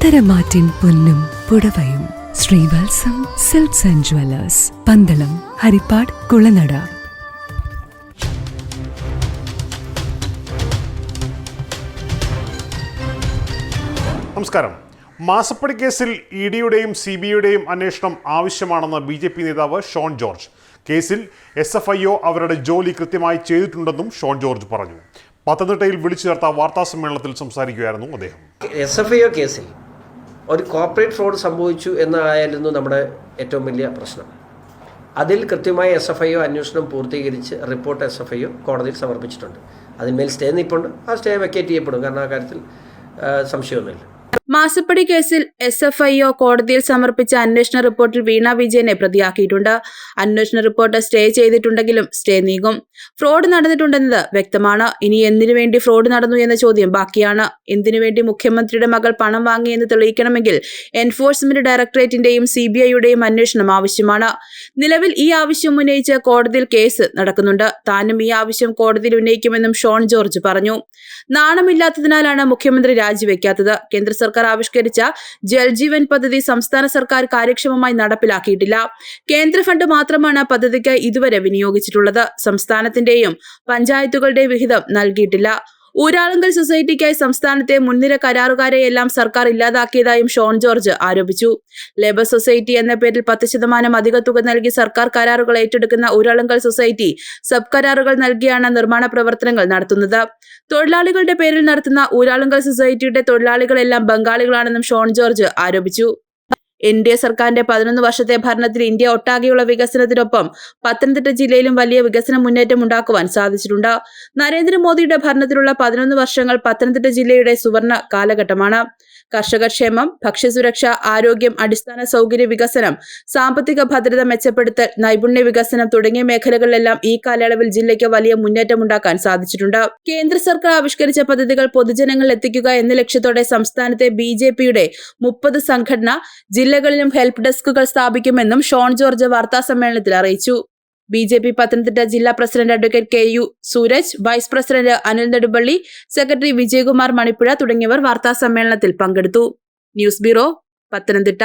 പത്തരമാറ്റിൻ പൊന്നും പുടവയും. Srivatsam silks and jewellers Pandalam Haripad Kulanada. നമസ്കാരം. മാസപ്പടി കേസിൽ ഇ ഡിയുടെയും സി ബി ഐയുടെയും അന്വേഷണം ആവശ്യമാണെന്ന് ബി ജെ പി നേതാവ് ഷോൺ ജോർജ്. കേസിൽ എസ് എഫ് ഐ ഒ അവരുടെ ജോലി കൃത്യമായി ചെയ്തിട്ടുണ്ടെന്നും ഷോൺ ജോർജ് പറഞ്ഞു. പത്തനംതിട്ടയിൽ വിളിച്ചു ചേർത്ത വാർത്താ സമ്മേളനത്തിൽ സംസാരിക്കുകയായിരുന്നു അദ്ദേഹം. എസ് എഫ് ഐ ഒ കേസിൽ ഒരു കോർപ്പറേറ്റ് ഫ്രോഡ് സംഭവിച്ചു എന്നായിരുന്നു നമ്മുടെ ഏറ്റവും വലിയ പ്രശ്നം. അതിൽ കൃത്യമായി എസ് എഫ് ഐ ഒ അന്വേഷണം പൂർത്തീകരിച്ച് report S F I O കോടതിയിൽ സമർപ്പിച്ചിട്ടുണ്ട്. അതിന്മേൽ സ്റ്റേ നിൽപ്പുണ്ട് ആ സ്റ്റേ വെക്കേറ്റ് ചെയ്യപ്പെടും. കാരണം ആ കാര്യത്തിൽ സംശയമൊന്നുമില്ല. മാസപ്പടി കേസിൽ എസ് എഫ് ഐ ഒ കോടതിയിൽ സമർപ്പിച്ച അന്വേഷണ റിപ്പോർട്ടിൽ വീണ വിജയനെ പ്രതിയാക്കിയിട്ടുണ്ട്. അന്വേഷണ റിപ്പോർട്ട് സ്റ്റേ ചെയ്തിട്ടുണ്ടെങ്കിലും സ്റ്റേ നീങ്ങും. ഫ്രോഡ് നടന്നിട്ടുണ്ടെന്നത് വ്യക്തമാണ്. ഇനി എന്തിനു വേണ്ടി ഫ്രോഡ് നടന്നു എന്ന ചോദ്യം ബാക്കിയാണ്. എന്തിനു വേണ്ടി മുഖ്യമന്ത്രിയുടെ മകൾ പണം വാങ്ങിയെന്ന് തെളിയിക്കണമെങ്കിൽ എൻഫോഴ്സ്മെന്റ് ഡയറക്ടറേറ്റിന്റെയും സി ബി ഐയുടെയും അന്വേഷണം ആവശ്യമാണ്. നിലവിൽ ഈ ആവശ്യം ഉന്നയിച്ച് കോടതിയിൽ കേസ് നടക്കുന്നുണ്ട്. താനും ഈ ആവശ്യം കോടതിയിൽ ഉന്നയിക്കുമെന്നും ഷോൺ ജോർജ് പറഞ്ഞു. നാണമില്ലാത്തതിനാലാണ് മുഖ്യമന്ത്രി രാജിവെക്കാത്തത്. കേന്ദ്ര സർക്കാർ ആവിഷ്കരിച്ച ജൽജീവൻ പദ്ധതി സംസ്ഥാന സർക്കാർ കാര്യക്ഷമമായി നടപ്പിലാക്കിയിട്ടില്ല. കേന്ദ്ര ഫണ്ട് മാത്രമാണ് പദ്ധതിക്ക് ഇതുവരെ വിനിയോഗിച്ചിട്ടുള്ളത്. സംസ്ഥാനത്തിന്റെയും പഞ്ചായത്തുകളുടെയും വിഹിതം നൽകിയിട്ടില്ല. ഊരാളുങ്കൽ സൊസൈറ്റിക്കായി സംസ്ഥാനത്തെ മുൻനിര കരാറുകാരെയെല്ലാം സർക്കാർ ഇല്ലാതാക്കിയതായും ഷോൺ ജോർജ് ആരോപിച്ചു. ലേബർ സൊസൈറ്റി എന്ന പേരിൽ പത്ത് ശതമാനം അധിക തുക നൽകി സർക്കാർ കരാറുകൾ ഏറ്റെടുക്കുന്ന ഊരാളുങ്കൽ സൊസൈറ്റി സബ് കരാറുകൾ നൽകിയാണ് നിർമ്മാണ പ്രവർത്തനങ്ങൾ നടത്തുന്നത്. തൊഴിലാളികളുടെ പേരിൽ നടത്തുന്ന ഊരാളുങ്കൽ സൊസൈറ്റിയുടെ തൊഴിലാളികളെല്ലാം ബംഗാളികളാണെന്നും ഷോൺ ജോർജ് ആരോപിച്ചു. എൻ ഡി എ സർക്കാരിന്റെ പതിനൊന്ന് വർഷത്തെ ഭരണത്തിൽ ഇന്ത്യ ഒട്ടാകെയുള്ള വികസനത്തിനൊപ്പം പത്തനംതിട്ട ജില്ലയിലും വലിയ വികസന മുന്നേറ്റം ഉണ്ടാക്കുവാൻ സാധിച്ചിട്ടുണ്ട്. നരേന്ദ്രമോദിയുടെ ഭരണത്തിലുള്ള പതിനൊന്ന് വർഷങ്ങൾ പത്തനംതിട്ട ജില്ലയുടെ സുവർണ കാലഘട്ടമാണ്. കർഷകക്ഷേമം ഭക്ഷ്യസുരക്ഷ ആരോഗ്യം അടിസ്ഥാന സൗകര്യ വികസനം സാമ്പത്തിക ഭദ്രത മെച്ചപ്പെടുത്തൽ നൈപുണ്യ വികസനം തുടങ്ങിയ മേഖലകളിലെല്ലാം ഈ കാലയളവിൽ ജില്ലയ്ക്ക് വലിയ മുന്നേറ്റം ഉണ്ടാക്കാൻ സാധിച്ചിട്ടുണ്ട്. കേന്ദ്ര സർക്കാർ ആവിഷ്കരിച്ച പദ്ധതികൾ പൊതുജനങ്ങളിൽ എത്തിക്കുക എന്ന ലക്ഷ്യത്തോടെ സംസ്ഥാനത്തെ ബി ജെ പിയുടെ മുപ്പത് സംഘടന ജില്ലകളിലും ഹെൽപ്പ് ഡെസ്കുകൾ സ്ഥാപിക്കുമെന്നും ഷോൺ ജോർജ് വാർത്താ സമ്മേളനത്തിൽ അറിയിച്ചു. ബി ജെ പി പത്തനംതിട്ട ജില്ലാ president advocate K U Sooraj vice president Anil Nedumpally secretary Vijayakumar Manippuzha തുടങ്ങിയവർ വാർത്താ സമ്മേളനത്തിൽ പങ്കെടുത്തു. News bureau Pathanamthitta.